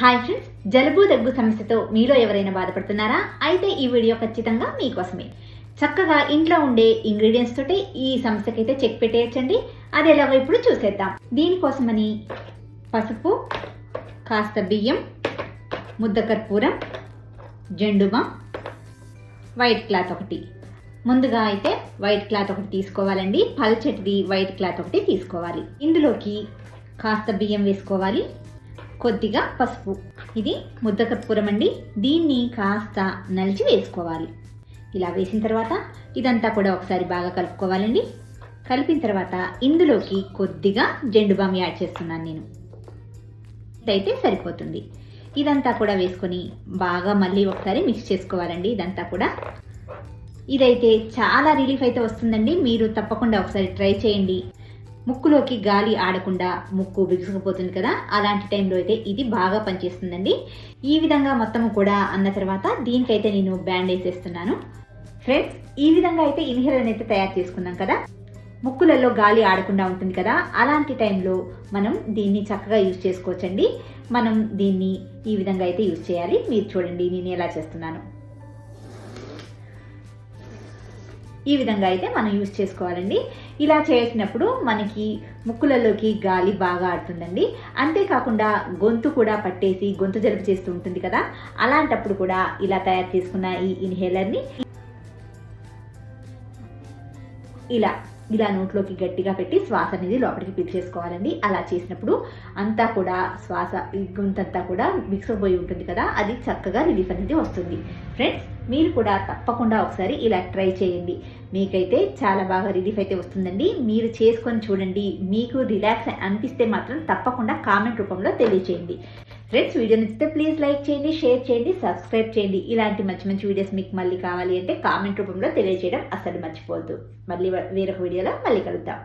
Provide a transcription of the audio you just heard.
Hi friends జలుబు దగ్గు సమస్యతో మీలో ఎవరైనా బాధపడుతున్నారా? అయితే ఈ వీడియో ఖచ్చితంగా మీకోసమే. చక్కగా ఇంట్లో ఉండే ఇంగ్రీడియంట్స్ తోటి ఈ సమస్యకైతే చెక్ పెట్టేయచ్చండి. అది ఎలాగో ఇప్పుడు చూసేద్దాం. దీనికోసమని పసుపు కాస్త బియ్యం ముద్ద కర్పూరం జెండుమా వైట్ క్లాత్ ఒకటి. ముందుగా అయితే వైట్ క్లాత్ ఒకటి తీసుకోవాలండి. పల్చటిది వైట్ క్లాత్ ఒకటి తీసుకోవాలి. ఇందులోకి కాస్త బియ్యం వేసుకోవాలి. కొద్దిగా పసుపు. ఇది ముద్ద కర్పూరం అండి. దీన్ని కాస్త నలిచి వేసుకోవాలి. ఇలా వేసిన తర్వాత ఇదంతా కూడా ఒకసారి బాగా కలుపుకోవాలండి. కలిపిన తర్వాత ఇందులోకి కొద్దిగా జెండు బామ్ యాడ్ చేస్తున్నాను నేను. ఇదైతే సరిపోతుంది. ఇదంతా కూడా వేసుకొని బాగా మళ్ళీ ఒకసారి మిక్స్ చేసుకోవాలండి ఇదంతా కూడా. ఇదైతే చాలా రిలీఫ్ అయితే వస్తుందండి. మీరు తప్పకుండా ఒకసారి ట్రై చేయండి. ముక్కులోకి గాలి ఆడకుండా ముక్కు బిగుసుకుపోతుంది కదా? అలాంటి టైంలో అయితే ఇది బాగా పనిచేస్తుందండి. ఈ విధంగా మొత్తం కూడా అన్న తర్వాత దీనికైతే నేను బ్యాండ్ వేసేస్తున్నాను. ఫ్రెండ్స్ ఈ విధంగా అయితే ఇన్హేలర్ అయితే తయారు చేసుకున్నాం కదా? ముక్కులలో గాలి ఆడకుండా ఉంటుంది కదా? అలాంటి టైంలో మనం దీన్ని చక్కగా యూజ్ చేసుకోవచ్చండి. మనం దీన్ని ఈ విధంగా అయితే యూజ్ చేయాలి. మీరు చూడండి నేను ఎలా చేస్తున్నాను. ఈ విధంగా అయితే మనం యూజ్ చేసుకోవాలండి. ఇలా చేసినప్పుడు మనకి ముక్కులలోకి గాలి బాగా ఆడుతుందండి. అంతేకాకుండా గొంతు కూడా పట్టేసి గొంతు జలుపు చేస్తూ ఉంటుంది కదా. అలాంటప్పుడు కూడా ఇలా తయారు చేసుకున్న ఈ ఇన్హేలర్ని ఇలా ఇలా నోట్లోకి గట్టిగా పెట్టి శ్వాస అనేది లోపలికి పీల్చేసుకోవాలండి. అలా చేసినప్పుడు అంతా కూడా శ్వాస గొంతంతా కూడా మిక్స్ అయిపోయి ఉంటుంది కదా అది చక్కగా రిలీఫ్ అనేది వస్తుంది. ఫ్రెండ్స్ మీరు కూడా తప్పకుండా ఒకసారి ఇలా ట్రై చేయండి. మీకైతే చాలా బాగా రిలీఫ్ అయితే వస్తుందండి. మీరు చేసుకొని చూడండి. మీకు రిలాక్స్ అనిపిస్తే మాత్రం తప్పకుండా కామెంట్ రూపంలో తెలియచేయండి. ఫ్రెండ్స్ వీడియో నచ్చితే ప్లీజ్ లైక్ చేయండి షేర్ చేయండి సబ్స్క్రైబ్ చేయండి. ఇలాంటి మంచి మంచి వీడియోస్ మీకు మళ్ళీ కావాలి అంటే కామెంట్ రూపంలో తెలియజేయడం అసలు మర్చిపోవద్దు. మళ్ళీ వేరొక వీడియోలో మళ్ళీ కలుద్దాం.